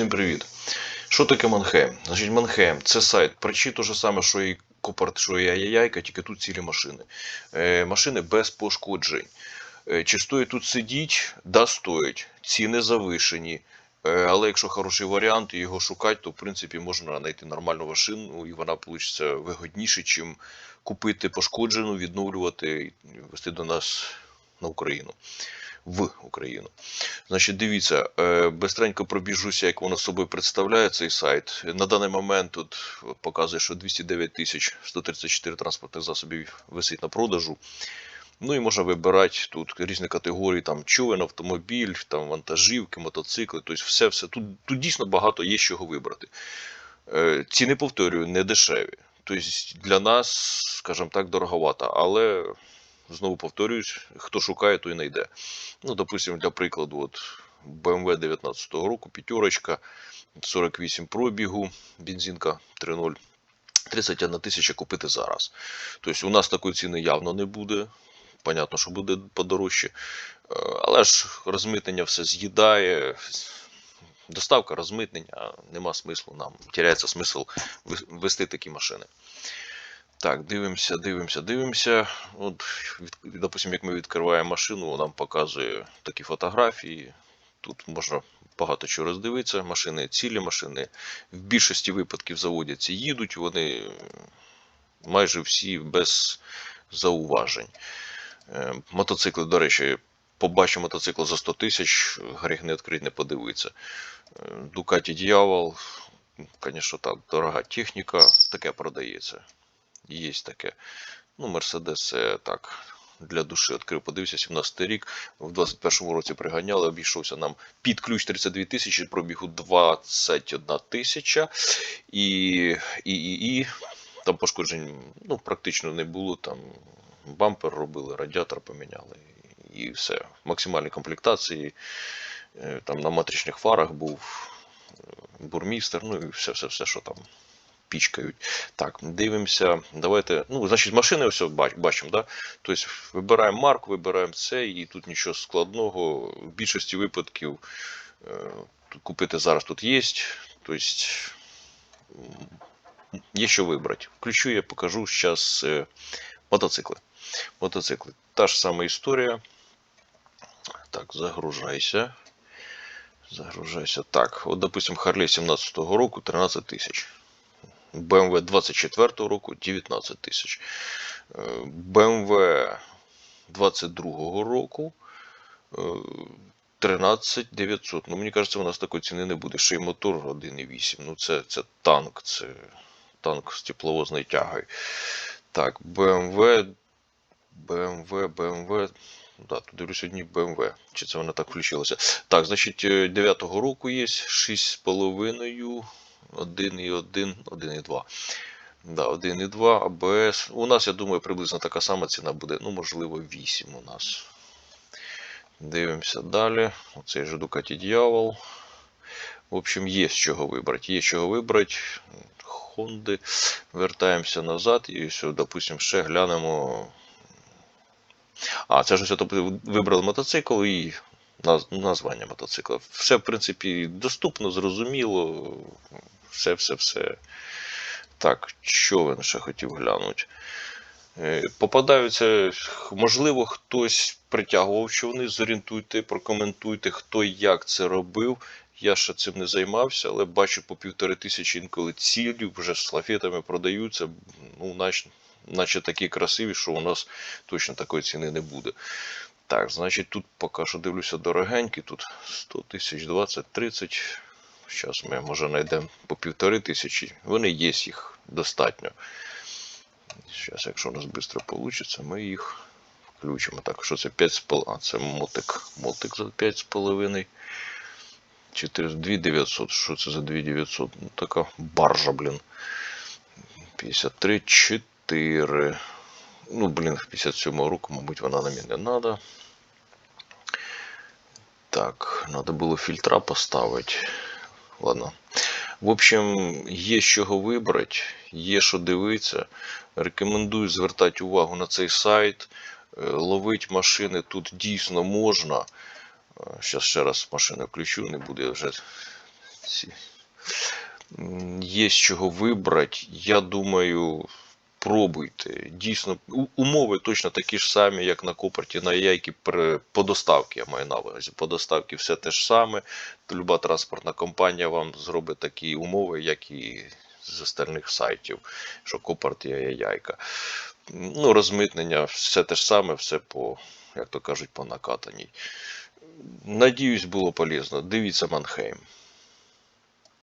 Всім привіт. Що таке Манхейм? Значить, Манхейм це сайт, причі те ж саме, що і Купарт, що і Аяяйка, тільки тут цілі машини. Е, машини без пошкоджень. Е, чи стоїть тут сидіть? Да, стоїть. Ціни завишені. Е, але якщо хороший варіант і його шукати, то в принципі можна знайти нормальну машину, і вона вийде вигодніше, чим купити пошкоджену, відновлювати і вести до нас на Україну. В Україну. Значить, дивіться, е, бистренько пробіжуся, як воно собою представляє цей сайт. На даний момент тут показує, що 209 тисяч 134 транспортних засобів висить на продажу. Ну і можна вибирати тут різні категорії, там човен, автомобіль, там вантажівки, мотоцикли. Тобто все, все. Тут, тут дійсно багато є чого вибрати. Е, Ціни, повторюю, не дешеві. Тобто для нас, скажімо так, дороговато, але знову повторююсь, хто шукає, той знайде. Ну, допустимо, для прикладу, от BMW 19 року, п'ятерочка, 48 пробігу, бензинка 3.0. 31 тисяча купити зараз. Тобто у нас такої ціни явно не буде. Понятно, що буде подорожче. Е, Але ж розмитнення все з'їдає. Доставка, розмитнення, нема смислу нам. Теряється смисл вести такі машини. Так, дивимося, дивимося, дивимося. От, від, як ми відкриваємо машину, нам показує такі фотографії. Тут можна багато чого роздивитися. Машини цілі, машини в більшості випадків заводяться, їдуть, вони майже всі без зауважень. Е, Мотоцикли, до речі, побачив мотоцикл за 100 тисяч, гріх не відкрити, не подивитися. Е, Ducati Дьявол, звісно, так, дорога техніка, таке продається. Є таке. Ну, Мерседес так. Для душі відкрив, подивився, 17 рік. В 21-му році приганяли, обійшовся нам під ключ 32 тисячі, пробігу 21 тисяча. І, і, і, і там пошкоджень ну, практично не було. Там бампер робили, радіатор поміняли і все. В максимальній комплектації. Е, Там на матричних фарах був е, бурмістер, ну і все, все, все, що там пічкають. Так, дивимося. Давайте. Ну, значить, машини все бачимо, да? Тобто вибираємо марку, вибираємо це, і тут нічого складного. В більшості випадків е, купити зараз тут є. Тобто є що вибрати. Включу, я покажу зараз е, мотоцикли. Мотоцикли. Та ж сама історія. Так, загружайся. Загружайся. Так, от, допустим, Харлей 17-го року 13 тисяч. BMW 24 року 19 тисяч. Е, BMW 22 року е, 13 900. Ну, мені кажеться, у нас такої ціни не буде. Ще й мотор 1,8. Ну, це, це танк, це танк з тепловозною тягою. Так, BMW, BMW, BMW. Да, тут дивлюсь одні BMW. Чи це вона так включилася? Так, значить, 9-го року є 6,5. 1,1, 1,2. Да, 1,2 АБС. У нас, я думаю, приблизно така сама ціна буде. Ну, можливо, 8 у нас. Дивимося далі. Оцей же Ducati Дьявол. В общем, є з чого вибрати. Є з чого вибрати. Хонди. Вертаємося назад і все, допустимо, ще глянемо. А, це ж тобто, вибрали мотоцикл і названня мотоцикла. Все, в принципі, доступно, зрозуміло. Все, все, все. Так, що він ще хотів глянути? Е, Попадаються, можливо, хтось притягував човни, зорієнтуйте, прокоментуйте, хто як це робив. Я ще цим не займався, але бачу по півтори тисячі інколи цілі вже з лафетами продаються. Ну, наче, наче такі красиві, що у нас точно такої ціни не буде. Так, значить, тут поки що дивлюся дорогенькі, тут 100 тисяч, 20, 30. Зараз ми може знайдемо по півтори тисячі. Вони є, їх достатньо. Зараз, якщо у нас швидко вийде, ми їх включимо. Так, що це 5,5. А, це мотик. Мотик за 5,5. 2900. Що це за 2900? Ну, така баржа, блін. 53, 4. Ну, блін, 57 року, мабуть, вона нам і не треба. Так, треба було фільтра поставити. Ладно. В общем, є з чого вибрати, є що дивитися. Рекомендую звертати увагу на цей сайт. Е, Ловить машини тут дійсно можна. Зараз ще раз машину включу, не буде вже Є з чого вибрати. Я думаю, пробуйте. Дійсно, умови точно такі ж самі, як на Копорті, на яйки по доставці, я маю на увазі. По доставці все те ж саме. Люба транспортна компанія вам зробить такі умови, як і з остальних сайтів, що Копорт є яйка. Ну, розмитнення, все те ж саме, все по, як то кажуть, по накатаній. Надіюсь, було полезно. Дивіться Манхейм.